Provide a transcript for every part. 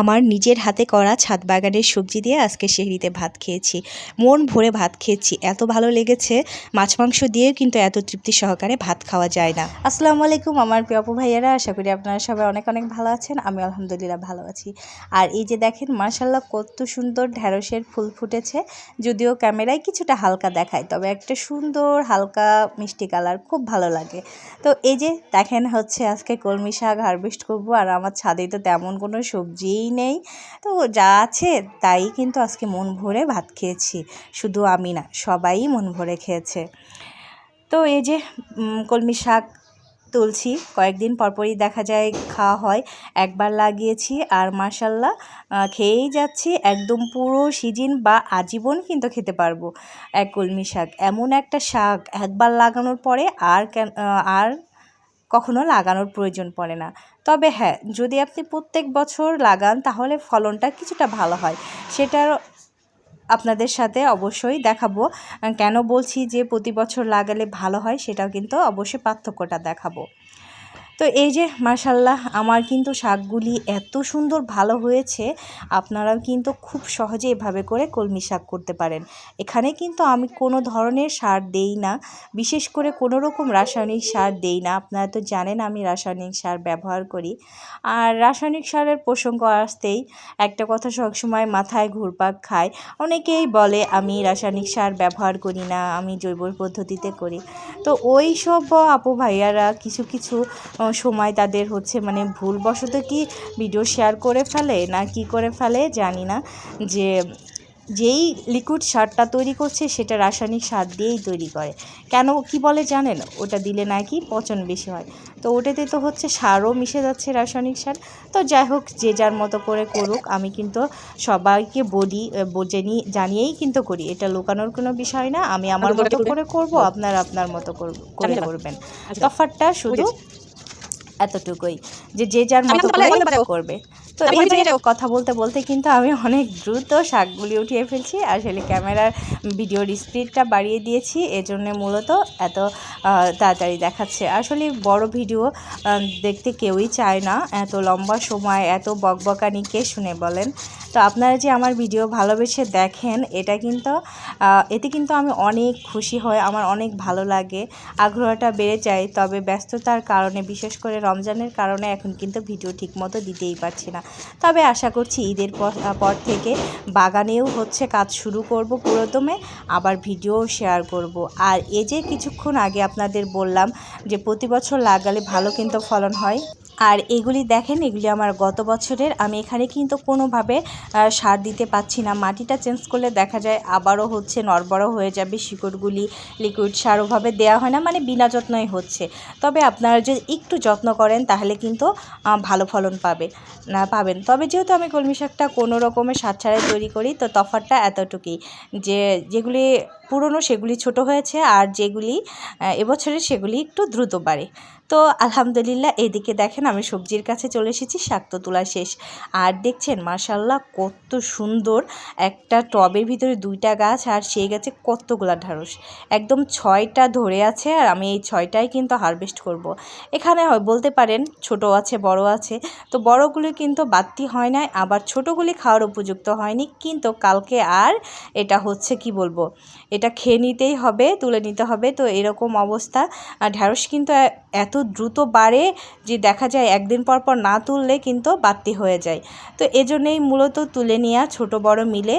আমার নিজের হাতে করা ছাদ বাগানের সবজি দিয়ে আজকে সেহরিতে ভাত খেয়েছি। মন ভরে ভাত খেয়েছি। এত ভালো লেগেছে, মাছ মাংস দিয়েও কিন্তু এত তৃপ্তি সহকারে ভাত খাওয়া যায় না। আসসালামু আলাইকুম আমার প্রিয় ভাইয়ারা, আশা করি আপনারা সবাই অনেক অনেক ভালো আছেন, আমি আলহামদুলিল্লাহ ভালো আছি। আর এই যে দেখেন মার্শাল্লাহ কত সুন্দর ঢ্যাঁড়সের ফুল ফুটেছে, যদিও ক্যামেরায় কিছুটা হালকা দেখায়, তবে একটা সুন্দর হালকা মিষ্টি কালার, খুব ভালো লাগে। তো এই যে দেখেন হচ্ছে আজকে কলমি শাক হারভেস্ট করব, আর আমার ছাদে তো তেমন কোনো সবজিই নেই। তো যা আছে তাই কিন্তু আজকে মন ভরে ভাত খেয়েছি। শুধু আমি না, সবাই মন ভরে খেয়েছে। তো এই যে কলমি শাক তুলছি, কয়েকদিন পরপরই দেখা যায় খাওয়া হয়। একবার লাগিয়েছি আর মাসাল্লাহ খেয়েই যাচ্ছি। একদম পুরো সিজন বা আজীবন কিন্তু খেতে পারব। এক কলমি শাক, এমন একটা শাক একবার লাগানোর পরে আর আর কখনো লাগানোর প্রয়োজন পড়ে না। তবে হ্যাঁ যদি আপনি প্রত্যেক বছর লাগান, তাহলে ফলনটা কিছুটা ভালো হয়। সেটার আপনাদের সাথে অবশ্যই দেখাবো। কেন বলছি যে প্রতি বছর লাগালে ভালো হয়, সেটাও কিন্তু অবশ্যই পার্থক্যটা দেখাবো। তো এই যে মার্শাল্লাহ আমার কিন্তু শাকগুলি এত সুন্দর ভালো হয়েছে, আপনারাও কিন্তু খুব সহজে এভাবে করে কলমি শাক করতে পারেন। এখানে কিন্তু আমি কোনো ধরনের সার দেই না, বিশেষ করে কোনো রকম রাসায়নিক সার দেই না। আপনারা তো জানেন আমি রাসায়নিক সার ব্যবহার করি। আর রাসায়নিক সারের প্রসঙ্গ আসতেই একটা কথা সবসময় মাথায় ঘুরপাক খায়। অনেকেই বলে, আমি রাসায়নিক সার ব্যবহার করি না, আমি জৈব পদ্ধতিতে করি। তো ওই সব আপু ভাইয়ারা কিছু কিছু সময় তাদের হচ্ছে মানে ভুলবশত কি ভিডিও শেয়ার করে ফেলে না কি করে ফেলে জানি না। যে যেই লিকুইড সারটা তৈরি করছে সেটা রাসায়নিক সার দিয়েই তৈরি করে। কেন কি বলে জানেন? ওটা দিলে নাকি পচন বেশি হয়। তো ওটাতে তো হচ্ছে সারও মিশে যাচ্ছে রাসায়নিক সার তো যাই হোক যে যার মতো করে করুক আমি কিন্তু সবাইকে বলি জানিয়েই কিন্তু করি। এটা লুকানোর কোনো বিষয় না। আমি আমার মতো করে করব আপনার আপনার মতো করব- করে করবেন। তফাৎটা শুধু এতটুকুই। যে যে যার মতো করে করবে। তো এই যে কথা বলতে বলতে কিন্তু আমি অনেক দ্রুত শাকগুলি উঠিয়ে ফেলছি আসলে ক্যামেরার ভিডিওর স্পিডটা বাড়িয়ে দিয়েছি এজন্য মূলত এত তাড়াতাড়ি দেখাচ্ছে। আসলে বড় ভিডিও দেখতে কেউই চায় না এত লম্বা সময় এত বকবকানি কে শুনে বলেন? তো আপনারা যে আমার ভিডিও ভালোবেসে দেখেন এটা কিন্তু এতে কিন্তু আমি অনেক খুশি হই আমার অনেক ভালো লাগে আগ্রহটা বেড়ে যায় তবে ব্যস্ততার কারণে বিশেষ করে রমজানের কারণে এখন কিন্তু ভিডিও ঠিকমতো দিতেই পারছি না। তবে আশা করছি ঈদের পর- থেকে বাগানেও হচ্ছে কাজ শুরু করব পুরোদমে, আবার ভিডিও শেয়ার করব। আর এ যে কিছুক্ষণ আগে আপনাদের বললাম যে প্রতি বছর লাগালে ভালো কিন্তু ফলন হয় আর এগুলি দেখেন, এগুলি আমার গত বছরের। আমি এখানে কিন্তু কোনোভাবে সার দিতে পাচ্ছি না। মাটিটা চেঞ্জ করলে দেখা যায় আবারও হচ্ছে নড়বড় হয়ে যাবে, শিকড়গুলি লিকুইড সার ওভাবে দেওয়া হয় না মানে বিনা যত্নই হচ্ছে। তবে আপনারা যদি একটু যত্ন করেন, তাহলে কিন্তু ভালো ফলন পাবে, না, পাবেন। তবে যেহেতু আমি কলমি শাকটা কোনো রকমের সার ছাড়াই তৈরি করি, তো তফাৎটা এতটুকুই যে, যেগুলি পুরনো সেগুলি ছোট হয়েছে, আর যেগুলি এবছরের সেগুলি একটু দ্রুত বাড়ে। তো আলহামদুলিল্লাহ, এদিকে দেখেন আমি সবজির কাছে চলে এসেছি, শাক তো তোলা শেষ। আর দেখছেন মার্শাল্লাহ কত সুন্দর একটা টবের ভিতরে দুইটা গাছ আর সেই গাছে কতগুলা ঢ্যাঁড়স একদম ছয়টা ধরে আছে আর আমি এই ছয়টাই কিন্তু হারভেস্ট করব। এখানে হয়, বলতে পারেন, ছোট আছে, বড় আছে। তো বড়গুলি কিন্তু বাড়তি হয় নাই, আবার ছোটোগুলি খাওয়ার উপযুক্ত হয়নি। কিন্তু কালকে আর এটা হচ্ছে, কি বলব, এটা খেয়ে নিতেই হবে, তুলে নিতে হবে। তো এরকম অবস্থা। আর ঢ্যাঁড়স কিন্তু এত দ্রুত বাড়ে যে দেখা যায় একদিন পর পর না তুললে কিন্তু বাড়তি হয়ে যায়। তো এজন্যই মূলত তুলে নেওয়া ছোট বড় মিলে।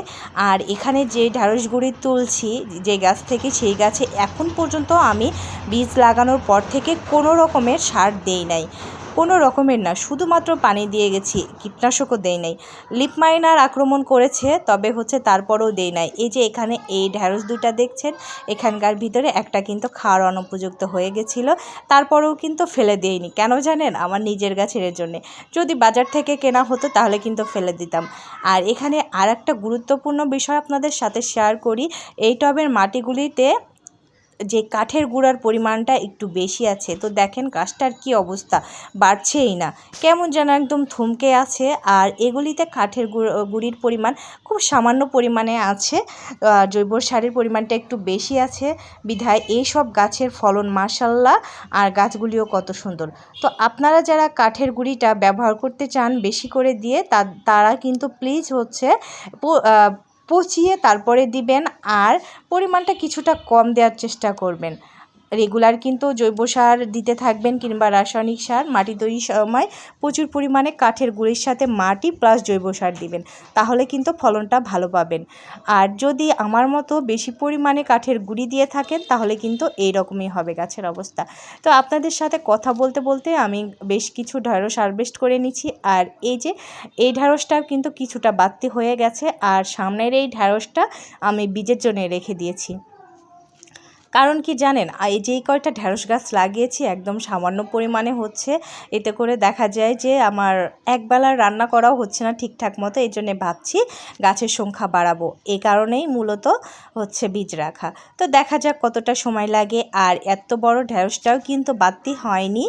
আর এখানে যে ঢ্যাঁড়সগুড়ি তুলছি, যে গাছ থেকে সেই গাছে এখন পর্যন্ত আমি বীজ লাগানোর পর থেকে কোনো রকমের সার দেই নাই। কোনো রকমের না, শুধুমাত্র পানি দিয়ে গেছি, কীটনাশকও দেই নাই। লিপ মাইনার আক্রমণ করেছে, তবে হচ্ছে তারপরেও দেই নাই। এই যে এখানে এই ঢ্যাঁড়স দুটা দেখছেন, এখানকার ভিতরে একটা কিন্তু খাওয়ার অনুপযুক্ত হয়ে গেছিল, তারপরেও কিন্তু ফেলে দিইনি। কেন জানেন? আমার নিজের গাছের জন্যে। যদি বাজার থেকে কেনা হতো তাহলে কিন্তু ফেলে দিতাম। আর এখানে আর একটা গুরুত্বপূর্ণ বিষয় আপনাদের সাথে শেয়ার করি, এই টবের মাটিগুলিতে যে কাঠের গুঁড়ার পরিমাণটা একটু বেশি আছে। তো দেখেন গাছটার কি অবস্থা, বাড়ছেই না। কেমন যেন একদম থমকে আছে আর এগুলিতে কাঠের গুঁড়ো, গুঁড়ির পরিমাণ খুব সামান্য পরিমাণে আছে। জৈব সারের পরিমাণটা একটু বেশি আছে। বিধায় এইসব গাছের ফলন মাসাল্লাহ আর গাছগুলিও কত সুন্দর। তো আপনারা যারা কাঠের গুঁড়িটা ব্যবহার করতে চান বেশি করে দিয়ে তারা কিন্তু প্লিজ হচ্ছে পচিয়ে তারপরে দিবেন আর পরিমাণটা কিছুটা কম দেওয়ার চেষ্টা করবেন। রেগুলার কিন্তু জৈব সার দিতে থাকবেন কিংবা রাসায়নিক সার, মাটি তৈরির সময় প্রচুর পরিমাণে কাঠের গুঁড়ির সাথে মাটি প্লাস জৈব সার দিবেন, তাহলে কিন্তু ফলনটা ভালো পাবেন। আর যদি আমার মতো বেশি পরিমাণে কাঠের গুঁড়ি দিয়ে থাকেন, তাহলে কিন্তু এই রকমই হবে গাছের অবস্থা। তো আপনাদের সাথে কথা বলতে বলতে আমি বেশ কিছু ঢেঁড়স হারভেস্ট করে নিচ্ছি আর এই যে, এই ঢেঁড়সটাও কিন্তু কিছুটা বাড়তি হয়ে গেছে, আর সামনের এই ঢেঁড়সটা আমি বীজের জন্য রেখে দিয়েছি। কারণ কি জানেন এই যেই কয়টা ঢ্যাঁড়স গাছ লাগিয়েছি একদম সামান্য পরিমাণে হচ্ছে। এতে করে দেখা যায় যে আমার একবেলার রান্না করাও হচ্ছে না ঠিকঠাক মতো, এই জন্যে ভাবছি গাছের সংখ্যা বাড়াবো। এই কারণেই মূলত হচ্ছে বীজ রাখা। তো দেখা যাক কতটা সময় লাগে। আর এত বড় ঢ্যাঁড়সটাও কিন্তু বাড়তি হয়নি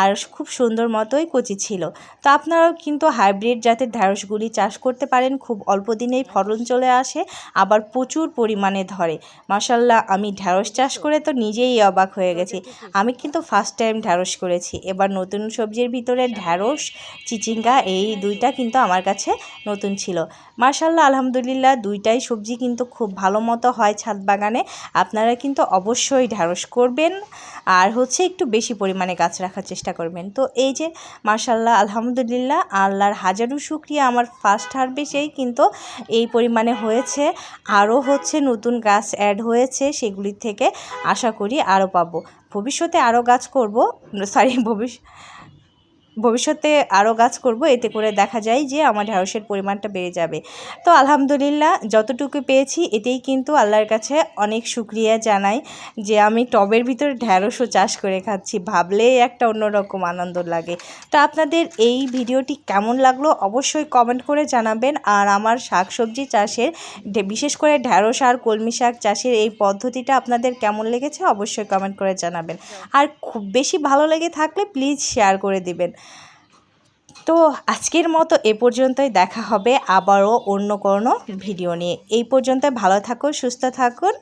আর খুব সুন্দর মতোই কচি ছিল। তো আপনারাও কিন্তু হাইব্রিড জাতের ঢ্যাঁড়সগুলি চাষ করতে পারেন, খুব অল্প দিনেই ফলন চলে আসে, আবার প্রচুর পরিমাণে ধরে। মাসাল্লাহ আমি ঢ্যাঁড়স চাষ করে তো নিজেই অবাক হয়ে গেছি। আমি কিন্তু ফার্স্ট টাইম ঢ্যাঁড়স করেছি। এবার নতুন সবজির ভিতরে ঢ্যাঁড়স, চিচিঙ্গা, এই দুইটা কিন্তু আমার কাছে নতুন ছিল। মার্শাল্লাহ আলহামদুলিল্লাহ, দুইটাই সবজি কিন্তু খুব ভালো মতো হয় ছাদ বাগানে। আপনারা কিন্তু অবশ্যই ঢ্যাঁড়স করবেন আর হচ্ছে একটু বেশি পরিমাণে গাছ রাখার চেষ্টা করবেন। তো এই যে মার্শাল্লাহ আলহামদুলিল্লাহ, আল্লাহর হাজারো শুক্রিয়া আমার ফার্স্ট হারভেস্টেই কিন্তু এই পরিমাণে হয়েছে। আরও হচ্ছে নতুন গাছ অ্যাড হয়েছে সেগুলির থেকে। আশা করি আরও পাবো। ভবিষ্যতে আরও গাছ করব। সরি ভবিষ্যৎ ভবিষ্যতে আরও গাছ করব, এতে করে দেখা যায় যে আমার ঢ্যাঁড়সের পরিমাণটা বেড়ে যাবে। তো আলহামদুলিল্লাহ, যতটুকু পেয়েছি, এতেই কিন্তু আল্লাহর কাছে অনেক শুক্রিয়া জানাই যে আমি টবের ভিতরে ঢ্যাঁড়সও চাষ করে খাচ্ছি, ভাবলেই একটা অন্যরকম আনন্দ লাগে। তো আপনাদের এই ভিডিওটি কেমন লাগল অবশ্যই কমেন্ট করে জানাবেন, আর আমার শাকসবজি চাষের ডে- বিশেষ করে ঢ্যাঁড়স আর কলমি শাক চাষের এই পদ্ধতিটা আপনাদের কেমন লেগেছে অবশ্যই কমেন্ট করে জানাবেন। আর খুব বেশি ভালো লেগে থাকলে প্লিজ শেয়ার করে দিবেন। তো আজকের মতো এ পর্যন্তই। দেখা হবে আবারও অন্য কোনো ভিডিও নিয়ে। এই পর্যন্ত ভালো থাকুন, সুস্থ থাকুন।